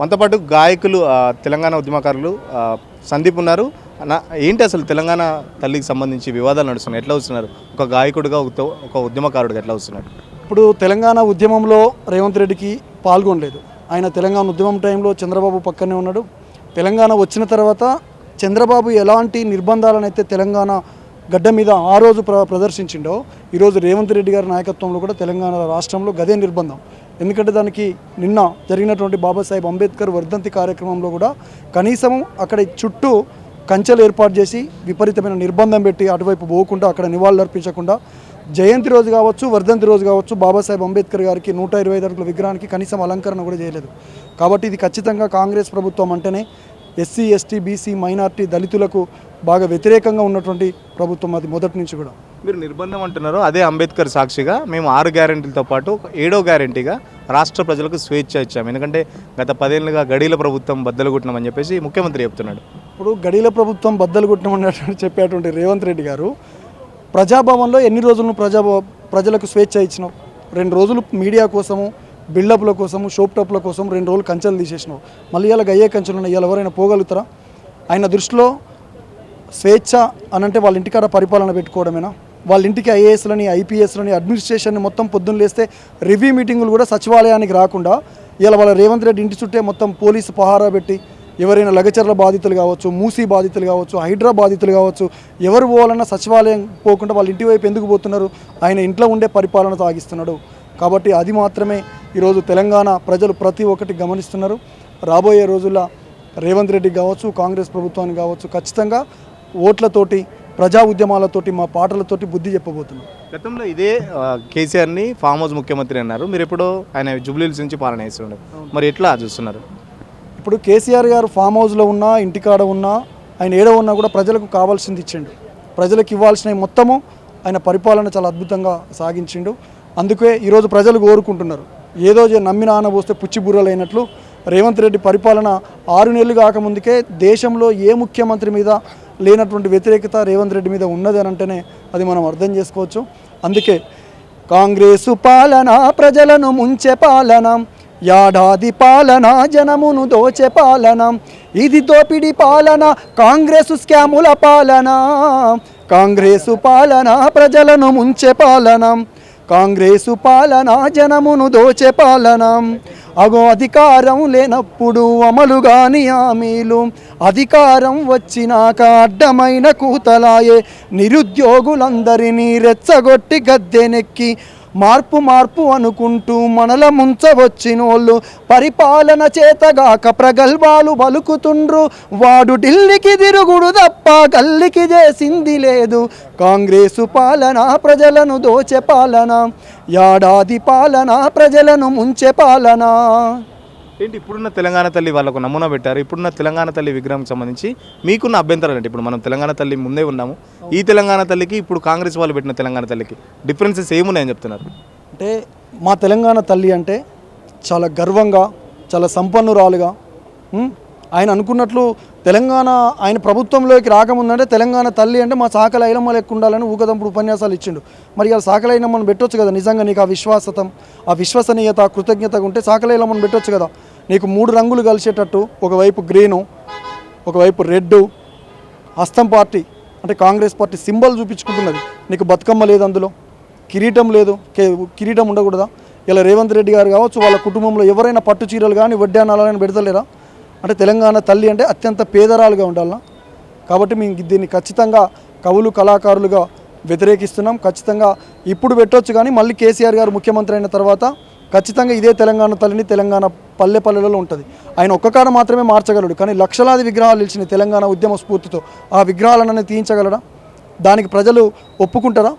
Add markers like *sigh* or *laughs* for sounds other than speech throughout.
మనతో పాటు గాయకులు తెలంగాణ ఉద్యమకారులు సందీప్ ఉన్నారు. ఏంటి అసలు తెలంగాణ తల్లికి సంబంధించి వివాదాలు నడుస్తున్నాయి? ఎట్లా వస్తున్నారు? ఒక గాయకుడిగా ఒక తో- ఉద్యమకారుడిగా ఎట్లా వస్తున్నారు? ఇప్పుడు తెలంగాణ ఉద్యమంలో రేవంత్ రెడ్డికి పాల్గొనలేదు. ఆయన తెలంగాణ ఉద్యమం టైంలో చంద్రబాబు పక్కనే ఉన్నాడు. తెలంగాణ వచ్చిన తర్వాత చంద్రబాబు ఎలాంటి నిర్బంధాలనైతే తెలంగాణ గడ్డ మీద ఆ రోజు ప్ర ప్రదర్శించిండో ఈరోజు రేవంత్ రెడ్డి గారి నాయకత్వంలో కూడా తెలంగాణ రాష్ట్రంలో గదే నిర్బంధం. ఎందుకంటే దానికి నిన్న జరిగినటువంటి బాబాసాహెబ్ అంబేద్కర్ వర్ధంతి కార్యక్రమంలో కూడా కనీసం అక్కడ చుట్టూ కంచెలు ఏర్పాటు చేసి విపరీతమైన నిర్బంధం పెట్టి అటువైపు పోకుండా అక్కడ నివాళులు అర్పించకుండా జయంతి రోజు కావచ్చు వర్ధంతి రోజు కావచ్చు బాబాసాహెబ్ అంబేద్కర్ గారికి నూట ఇరవై ఐదు అడుగుల విగ్రహానికి కనీసం అలంకరణ కూడా చేయలేదు. కాబట్టి ఇది ఖచ్చితంగా కాంగ్రెస్ ప్రభుత్వం అంటేనే ఎస్సీ ఎస్టీ బీసీ మైనార్టీ దళితులకు బాగా వ్యతిరేకంగా ఉన్నటువంటి ప్రభుత్వం అది మొదటి నుంచి కూడా. మీరు నిర్బంధం అంటున్నారు అదే అంబేద్కర్ సాక్షిగా మేము ఆరు గ్యారెంటీలతో పాటు ఏడో గ్యారెంటీగా రాష్ట్ర ప్రజలకు స్వేచ్ఛ ఇచ్చాము ఎందుకంటే గత పదేళ్ళుగా గడీల ప్రభుత్వం బద్దలు కొట్టినామని చెప్పేసి ముఖ్యమంత్రి చెప్తున్నాడు. ఇప్పుడు గడీల ప్రభుత్వం బద్దలు కొట్టినామని *laughs* చెప్పేటువంటి రేవంత్ రెడ్డి గారు ప్రజాభవన్లో ఎన్ని రోజులు ప్రజా ప్రజలకు స్వేచ్ఛ ఇచ్చినావు? రెండు రోజులు మీడియా కోసము బిల్డప్ల కోసము షోప్టాప్ల కోసం రెండు రోజులు కంచెలు తీసేసినావు. మళ్ళీ ఇలా అయ్యే కంచెలు ఉన్నాయి. ఇలా ఎవరైనా పోగలుగుతారా? ఆయన దృష్టిలో స్వేచ్ఛ అనంటే వాళ్ళ ఇంటికాడ పరిపాలన పెట్టుకోవడమేనా? వాళ్ళ ఇంటికి ఐఏఎస్లని ఐపీఎస్లని అడ్మినిస్ట్రేషన్ని మొత్తం పొద్దున్న లేస్తే రివ్యూ మీటింగులు కూడా సచివాలయానికి రాకుండా ఇలా వాళ్ళ రేవంత్ రెడ్డి ఇంటి చుట్టే మొత్తం పోలీసు పహారా పెట్టి ఎవరైనా లగచర్ల బాధితులు కావచ్చు మూసీ బాధితులు కావచ్చు హైడ్రా బాధితులు కావచ్చు ఎవరు పోవాలన్నా సచివాలయం పోకుండా వాళ్ళ ఇంటి వైపు ఎందుకు పోతున్నారు? ఆయన ఇంట్లో ఉండే పరిపాలన సాగిస్తున్నాడు. కాబట్టి అది మాత్రమే ఈరోజు తెలంగాణ ప్రజలు ప్రతి ఒక్కటి గమనిస్తున్నారు. రాబోయే రోజుల్లో రేవంత్ రెడ్డి కావచ్చు కాంగ్రెస్ ప్రభుత్వాన్ని కావచ్చు ఖచ్చితంగా ఓట్లతోటి ప్రజా ఉద్యమాలతోటి మా పాటలతోటి బుద్ధి చెప్పబోతున్నాం. గతంలో ఇదే కేసీఆర్ని ఫామ్ హౌస్ ముఖ్యమంత్రి అన్నారు. మీరు ఎప్పుడో ఆయన జూబ్లీహిల్స్ నుంచి పాలన చేస్తున్నారు మరి ఎట్లా చూస్తున్నారు? ఇప్పుడు కేసీఆర్ గారు ఫామ్ హౌస్లో ఉన్నా ఇంటికాడ ఉన్నా ఆయన ఏడో ఉన్నా కూడా ప్రజలకు కావాల్సింది ఇచ్చిండు. ప్రజలకు ఇవ్వాల్సిన మొత్తము ఆయన పరిపాలన చాలా అద్భుతంగా సాగించిండు. అందుకే ఈరోజు ప్రజలు కోరుకుంటున్నారు. ఏదో నమ్మిన ఆన పోస్తే పుచ్చి బుర్రలైనట్లు. రేవంత్ రెడ్డి పరిపాలన ఆరు నెలలు కాకముందుకే దేశంలో ఏ ముఖ్యమంత్రి మీద లేనటువంటి వ్యతిరేకత రేవంత్ రెడ్డి మీద ఉన్నది అని అంటేనే అది మనం అర్థం చేసుకోవచ్చు. అందుకే కాంగ్రెసు పాలన ప్రజలను ముంచె పాలన యాడాది పాలన జనమును దోచె పాలన ఇది దోపిడి పాలన కాంగ్రెసు స్కాముల పాలన కాంగ్రెసు పాలన ప్రజలను ముంచె పాలన కాంగ్రెసు పాలన జనమును దోచె పాలన అగో అధికారం లేనప్పుడు అమలుగాని హామీలు అధికారం వచ్చినాక అడ్డమైన కూతలాయే నిరుద్యోగులందరినీ రెచ్చగొట్టి గద్దెనెక్కి. మార్పు మార్పు అనుకుంటూ మనల ముంచవచ్చినోళ్ళు పరిపాలన చేతగాక ప్రగల్భాలు బలుకుతుండ్రు వాడు ఢిల్లీకి తిరుగుడు తప్ప గల్లికి చేసింది లేదు. కాంగ్రెసు పాలన ప్రజలను దోచే పాలన యాడాది పాలన ప్రజలను ముంచే పాలన. ఏంటి? ఇప్పుడున్న తెలంగాణ తల్లి వాళ్ళకు నమూనా పెట్టారు. ఇప్పుడున్న తెలంగాణ తల్లి విగ్రహం సంబంధించి మీకున్న అభ్యంతరాలు అంటే ఇప్పుడు మనం తెలంగాణ తల్లి ముందే ఉన్నాము. ఈ తెలంగాణ తల్లికి ఇప్పుడు కాంగ్రెస్ వాళ్ళు పెట్టిన తెలంగాణ తల్లికి డిఫరెన్సెస్ ఏమున్నాయని చెప్తున్నారు? అంటే మా తెలంగాణ తల్లి అంటే చాలా గర్వంగా చాలా సంపన్నురాలుగా ఆయన అనుకున్నట్లు తెలంగాణ ఆయన ప్రభుత్వంలోకి రాకముందంటే తెలంగాణ తల్లి అంటే మా సాకల ఐలమ్మ లెక్క ఉండాలని ఊకదంపుడు ఉపన్యాసాలు ఇచ్చిండు. మరి అలా సాకల మనం పెట్టొచ్చు కదా? నిజంగా నీకు ఆ విశ్వాసతం ఆ విశ్వసనీయత కృతజ్ఞత ఉంటే సాకల మనం పెట్టొచ్చు కదా? నీకు మూడు రంగులు కలిసేటట్టు ఒకవైపు గ్రీను ఒకవైపు రెడ్ హస్తం పార్టీ అంటే కాంగ్రెస్ పార్టీ సింబల్ చూపించుకుంటున్నది. నీకు బతుకమ్మ లేదు అందులో. కిరీటం లేదు. కే- కిరీటం ఉండకూడదా? ఇలా రేవంత్ రెడ్డి గారు కావచ్చు వాళ్ళ కుటుంబంలో ఎవరైనా పట్టు చీరలు కానీ వడ్డానాలని పెడతలేరా? అంటే తెలంగాణ తల్లి అంటే అత్యంత పేదరాలుగా ఉండాలనా? కాబట్టి మేము దీన్ని ఖచ్చితంగా కవులు కళాకారులుగా వ్యతిరేకిస్తున్నాం. ఖచ్చితంగా ఇప్పుడు పెట్టొచ్చు కానీ మళ్ళీ కేసీఆర్ గారు ముఖ్యమంత్రి అయిన తర్వాత ఖచ్చితంగా ఇదే తెలంగాణ తల్లిని తెలంగాణ పల్లె పల్లెలలో ఉంటుంది. ఆయన ఒక్క కాడ మాత్రమే మార్చగలడు. కానీ లక్షలాది విగ్రహాలు నిలిచిన తెలంగాణ ఉద్యమ స్ఫూర్తితో ఆ విగ్రహాలను తీయించగలడా? దానికి ప్రజలు ఒప్పుకుంటారా?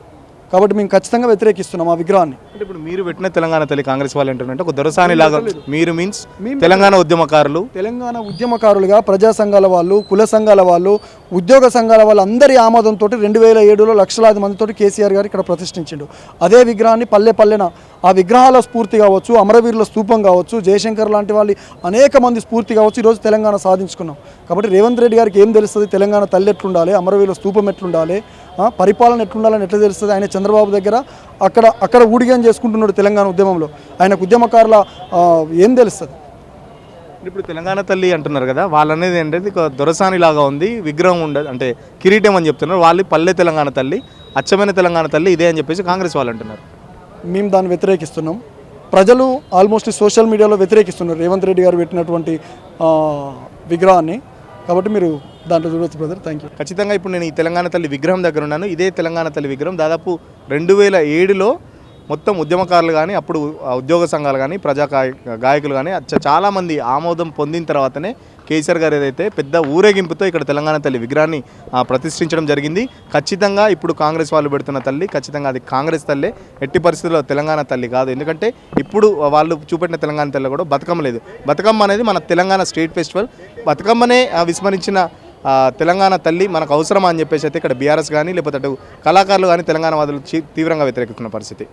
కాబట్టి మేము ఖచ్చితంగా వ్యతిరేకిస్తున్నాం ఆ విగ్రహాన్ని. అంటే ఇప్పుడు మీరు పెట్టిన తెలంగాణ తల్లి కాంగ్రెస్ వాళ్ళు ఏంటంటే ఒక దొరసాని లాగా మీరు మీన్స్ తెలంగాణ ఉద్యమకారులు. తెలంగాణ ఉద్యమకారులుగా ప్రజా సంఘాల వాళ్ళు కుల సంఘాల వాళ్ళు ఉద్యోగ సంఘాల వాళ్ళు అందరి ఆమోదంతో రెండు వేల ఏడులో లక్షలాది మందితో కేసీఆర్ గారు ఇక్కడ ప్రతిష్ఠించిండు. అదే విగ్రహాన్ని పల్లె పల్లెన ఆ విగ్రహాల స్ఫూర్తి కావచ్చు అమరవీరుల స్తూపం కావచ్చు జయశంకర్ లాంటి వాళ్ళు అనేక మంది స్ఫూర్తి కావచ్చు ఈరోజు తెలంగాణ సాధించుకున్నాం. కాబట్టి రేవంత్ రెడ్డి గారికి ఏం తెలుస్తుంది? తెలంగాణ తల్లి ఎట్లుండాలి? అమరవీరుల స్తూపం ఎట్లుండాలి? పరిపాలన ఎట్లుండాలని ఎట్లా తెలుస్తుంది? ఆయన చంద్రబాబు దగ్గర అక్కడ అక్కడ ఊడిగం చేసుకుంటున్నాడు తెలంగాణ ఉద్యమంలో. ఆయనకు ఉద్యమకారుల ఏం తెలుస్తుంది? ఇప్పుడు తెలంగాణ తల్లి అంటున్నారు కదా వాళ్ళనేది ఏంటంటే దొరసాని లాగా ఉంది విగ్రహం ఉండదు అంటే కిరీటం అని చెప్తున్నారు. వాళ్ళు పల్లె తెలంగాణ తల్లి అచ్చమైన తెలంగాణ తల్లి ఇదే అని చెప్పేసి కాంగ్రెస్ వాళ్ళు అంటున్నారు. మేము దాన్ని వ్యతిరేకిస్తున్నాం. ప్రజలు ఆల్మోస్ట్ సోషల్ మీడియాలో వ్యతిరేకిస్తున్నారు. రేవంత్ రెడ్డి గారు పెట్టినటువంటి విగ్రహాన్ని. కాబట్టి మీరు దాంట్లో చూడవచ్చు బ్రదర్. థ్యాంక్ యూ ఖచ్చితంగా ఇప్పుడు నేను ఈ తెలంగాణ తల్లి విగ్రహం దగ్గర ఉన్నాను. ఇదే తెలంగాణ తల్లి విగ్రహం. దాదాపు రెండు వేల ఏడులో మొత్తం ఉద్యమకారులు కానీ అప్పుడు ఉద్యోగ సంఘాలు కానీ ప్రజా గాయ- గాయకులు కానీ చాలామంది ఆమోదం పొందిన తర్వాతనే కేసీఆర్ గారు ఏదైతే పెద్ద ఊరేగింపుతో ఇక్కడ తెలంగాణ తల్లి విగ్రహాన్ని ప్రతిష్ఠించడం జరిగింది. ఖచ్చితంగా ఇప్పుడు కాంగ్రెస్ వాళ్ళు పెడుతున్న తల్లి ఖచ్చితంగా అది కాంగ్రెస్ తల్లే. ఎట్టి పరిస్థితుల్లో తెలంగాణ తల్లి కాదు. ఎందుకంటే ఇప్పుడు వాళ్ళు చూపెట్టిన తెలంగాణ తల్లి కూడా బతుకమ్మ లేదు. బతుకమ్మ అనేది మన తెలంగాణ స్టేట్ ఫెస్టివల్. బతుకమ్మనే విస్మరించిన తెలంగాణ తల్లి మనకు అవసరమా అని చెప్పేసి అయితే ఇక్కడ బీఆర్ఎస్ కానీ లేకపోతే అటు కళాకారులు కానీ తెలంగాణ వాదులు తీవ్రంగా వ్యతిరేకిస్తున్న పరిస్థితి.